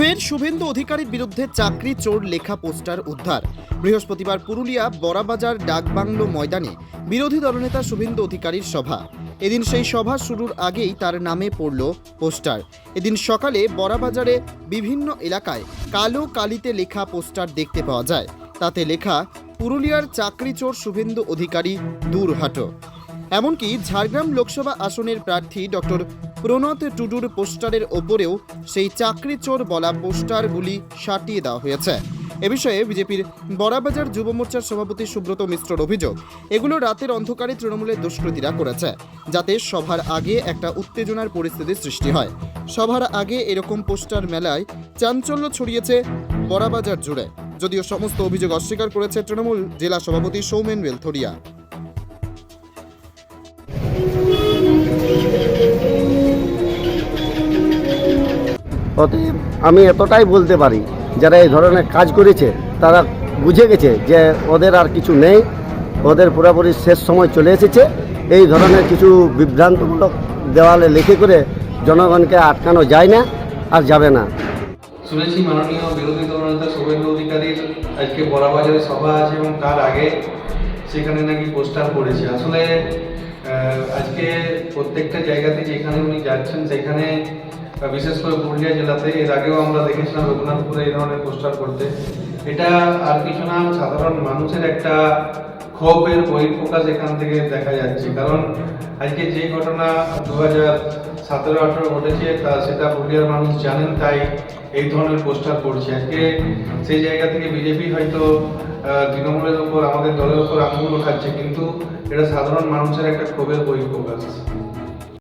ফের শুভেন্দু অধিকারীর বিরুদ্ধে চাকরি, চোর, লেখা, পোস্টার, উদ্ধার। বৃহস্পতিবার পুরুলিয়া বড়াবাজার ডাকবাংলো ময়দানে বিরোধী দলনেতা শুভেন্দু অধিকারীর সভা। এদিন সেই সভা শুরুর আগেই তার নামে পড়ল পোস্টার। এদিন সকালে বড়াবাজারে বিভিন্ন এলাকায় কালো কালিতে লেখা পোস্টার দেখতে পাওয়া যায়। তাতে লেখা, পুরুলিয়ার চাকরি চোর শুভেন্দু অধিকারী দূর হাটো এমনকি ঝাড়গ্রাম লোকসভা আসনের প্রার্থী ডক্টর প্রণত টুডুর পোস্টারের ওপরেও সেই চাকরি চোর বলা পোস্টারগুলি সাটিয়ে দেওয়া হয়েছে। এ বিষয়ে বিজেপির বড়াবাজার যুব মোর্চার সভাপতি সুব্রত মিশ্রর অভিযোগ, এগুলো রাতের অন্ধকারে তৃণমূলের দুষ্কৃতীরা করেছে, যাতে সভার আগে একটা উত্তেজনার পরিস্থিতির সৃষ্টি হয়। সভার আগে এরকম পোস্টার মেলায় চাঞ্চল্য ছড়িয়েছে বড়াবাজার জুড়ে, যদিও সমস্ত অভিযোগ অস্বীকার করেছে তৃণমূল জেলা সভাপতি সৌমেন বেলথরিয়া। অতএব আমি এতটাই বলতে পারি, যারা এই ধরনের কাজ করেছে, তারা বুঝে গেছে যে ওদের আর কিছু নেই, ওদের পুরোপুরি শেষ সময় চলে এসেছে। এই ধরনের কিছু বিভ্রান্তমূলক দেওয়ালে লিখে করে জনগণকে আটকানো যায় না আর যাবে না। শুনেছি মাননীয় বিরোধী দলনেতা শুভেন্দু অধিকারীর আজকে বড়াবাজারে সভা আছে এবং তার আগে সেখানে নাকি পোস্টার পড়েছে। আসলে আজকে প্রত্যেকটা জায়গাতে যেখানে উনি যাচ্ছেন, সেখানে বিশেষ করে পুরুলিয়া জেলাতে, এর আগেও আমরা দেখেছিলাম রঘুনাথপুরে এই ধরনের পোস্টার করতে। এটা আর কিছু না, সাধারণ মানুষের একটা ক্ষোভের বহিঃপ্রকাশ এখান থেকে দেখা যাচ্ছে। কারণ আজকে যে ঘটনা দু হাজার সতেরো আঠেরো ঘটেছে, তা সেটা পুরুলিয়ার মানুষ জানেন, তাই এই ধরনের পোস্টার পড়ছে আজকে সেই জায়গা থেকে বিজেপি হয়তো তৃণমূলের উপর আমাদের দলের উপর আঙুল ওঠাচ্ছে, কিন্তু এটা সাধারণ মানুষের একটা ক্ষোভের বহিঃপ্রকাশ।